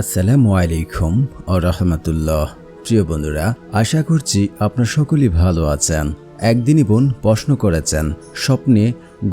আসসালামু আলাইকুম ও রহমতুল্লাহ। প্রিয় বন্ধুরা, আশা করছি আপনার সকলেই ভালো আছেন। একদিনই বোন প্রশ্ন করেছেন, স্বপ্নে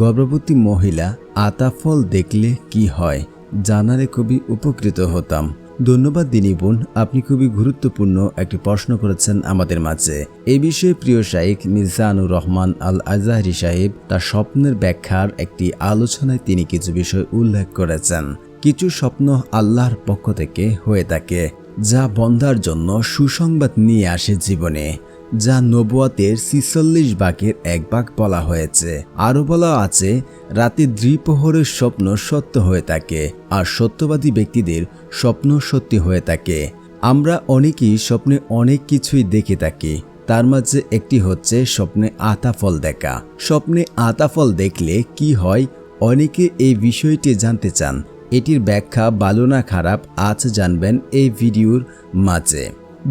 গর্ভবতী মহিলা আতা ফল দেখলে কি হয়? জানালে খুবই উপকৃত হতাম। ধন্যবাদ দিনী বোন, আপনি খুবই গুরুত্বপূর্ণ একটি প্রশ্ন করেছেন আমাদের মাঝে। এ বিষয়ে প্রিয় শাইখ মির্জানুর রহমান আল আজাহরি সাহেব তার স্বপ্নের ব্যাখ্যার একটি আলোচনায় তিনি কিছু বিষয় উল্লেখ করেছেন। কিছু স্বপ্ন আল্লাহর পক্ষ থেকে হয়ে থাকে, যা বন্ধার জন্য সুসংবাদ নিয়ে আসে জীবনে, যা নবুয়াতের ছিচল্লিশ ভাগের এক ভাগ বলা হয়েছে। আরও বলা আছে, রাতে দ্বিপ্রহরের স্বপ্ন সত্য হয়ে থাকে, আর সত্যবাদী ব্যক্তিদের স্বপ্ন সত্যি হয়ে থাকে। আমরা অনেকেই স্বপ্নে অনেক কিছুই দেখে থাকি, তার মাঝে একটি হচ্ছে স্বপ্নে আতা ফল দেখা। স্বপ্নে আতা ফল দেখলে কি হয়? অনেকে এই বিষয়টি জানতে চান এটির ব্যাখ্যা ভালো না খারাপ আজ জানবেন এই ভিডিওর মাঝে।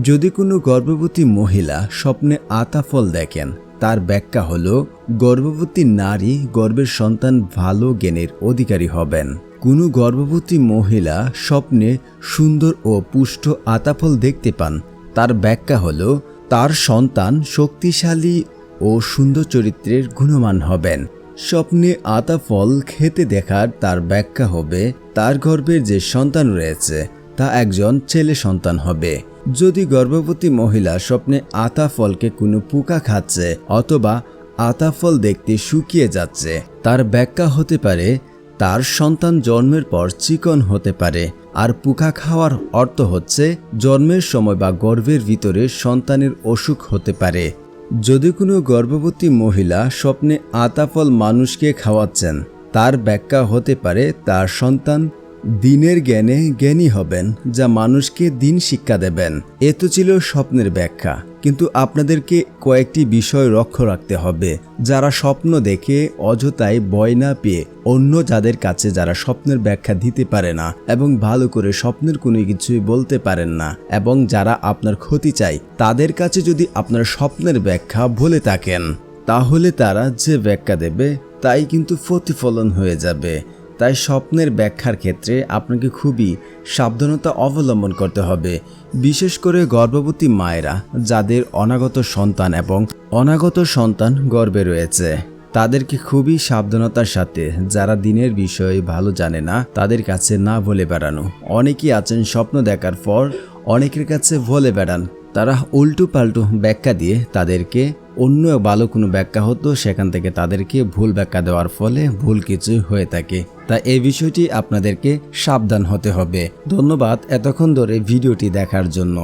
যদি কোনো গর্ভবতী মহিলা স্বপ্নে আতা ফল দেখেন, তার ব্যাখ্যা হল, গর্ভবতী নারী গর্ভের সন্তান ভালো জ্ঞানের অধিকারী হবেন। কোনো গর্ভবতী মহিলা স্বপ্নে সুন্দর ও পুষ্ট আতাফল দেখতে পান, তার ব্যাখ্যা হল, তার সন্তান শক্তিশালী ও সুন্দর চরিত্রের গুণমান হবেন। স্বপ্নে আতা ফল খেতে দেখার তার ব্যাখ্যা হবে, তার গর্ভের যে সন্তান রয়েছে, তা একজন ছেলে সন্তান হবে। যদি গর্ভবতী মহিলা স্বপ্নে আতা ফলকে কোনো পোকা খাচ্ছে অথবা আতা ফল দেখতে শুকিয়ে যাচ্ছে, তার ব্যাখ্যা হতে পারে, তার সন্তান জন্মের পর চিকন হতে পারে। আর পোকা খাওয়ার অর্থ হচ্ছে, জন্মের সময় বা গর্ভের ভিতরে সন্তানের অসুখ হতে পারে। যদি কোনো গর্ভবতী মহিলা স্বপ্নে আতাফল মানুষকে খাওয়াচ্ছেন তার ব্যাখ্যা হতে পারে তার সন্তান দিনের জ্ঞানে জ্ঞানী হবেন যা মানুষকে দিন শিক্ষা দেবেন। এ তো ছিল স্বপ্নের ব্যাখ্যা। কিন্তু আপনাদেরকে কয়েকটি বিষয় লক্ষ্য রাখতে হবে। যারা স্বপ্ন দেখে, অযথায় বয় না পেয়ে, অন্য যাদের কাছে যারা স্বপ্নের ব্যাখ্যা দিতে পারে না এবং ভালো করে স্বপ্নের কোনো কিছুই বলতে পারেন না এবং যারা আপনার ক্ষতি চায়, তাদের কাছে যদি আপনার স্বপ্নের ব্যাখ্যা বলে থাকেন, তাহলে তারা যে ব্যাখ্যা দেবে, তাই কিন্তু প্রতিফলন হয়ে যাবে। তাই স্বপ্নের ব্যাখ্যার ক্ষেত্রে আপনাকে খুবই সাবধানতা অবলম্বন করতে হবে। বিশেষ করে গর্ভবতী মায়েরা, যাদের অনাগত সন্তান এবং অনাগত সন্তান গর্বে রয়েছে, তাদেরকে খুবই সাবধানতার সাথে, যারা দিনের বিষয়ে ভালো জানে না, তাদের কাছে না বলে বেড়ানো। অনেকেই আছেন স্বপ্ন দেখার পর, অনেকের কাছে বলে বেড়ান। তারা উল্টো পাল্টু ব্যাখ্যা দিয়ে তাদেরকে অন্য ভালো কোনো ব্যাখ্যা হতো, সেখান থেকে তাদেরকে ভুল ব্যাখ্যা দেওয়ার ফলে ভুল কিছু হয়ে থাকে। তা এই বিষয়টি আপনাদেরকে সাবধান হতে হবে। ধন্যবাদ এতক্ষণ ধরে ভিডিওটি দেখার জন্য।